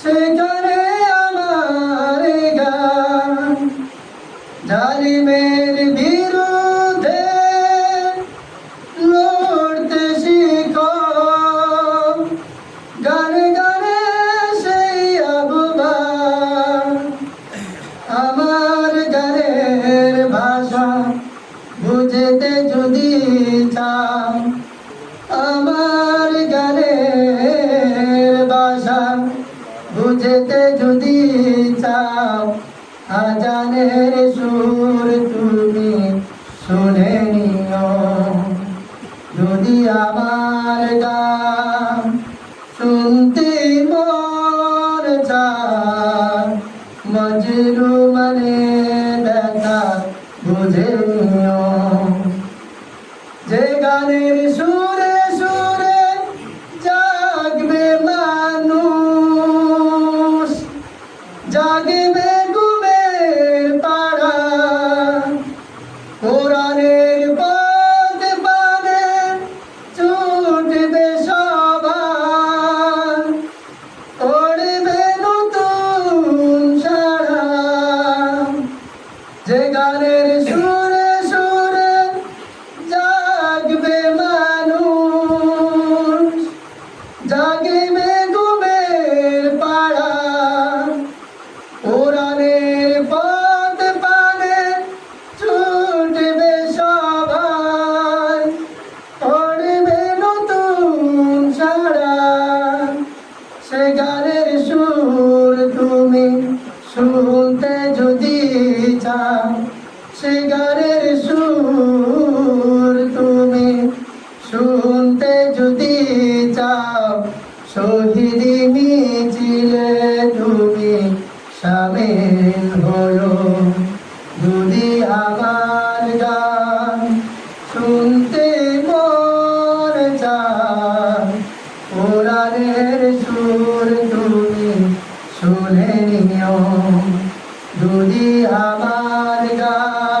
সেখানে আমার বিরুদ্ধে লড়তে শিখো। গানে সেই আমার ভাষা বুঝতে যদি চাও বুঝতে যদি চাও, আজানের সুর তুমি শুনে নিও। যদি আমার গান শুনতে মন চায় মজরু মানে ব্যথা বুঝে নিও। যে গানের যে গানের সুরে সুরে জাগবে মানুষ জাগবে সে সুর তুমি শুনতে যদি চাও, শহীদ মিছিলে তুমি সামিল হলো। যদি আমার গান শুনতে মন চায়, কোরআনের সুর তুমি শুনে নিও। যদি আমার গান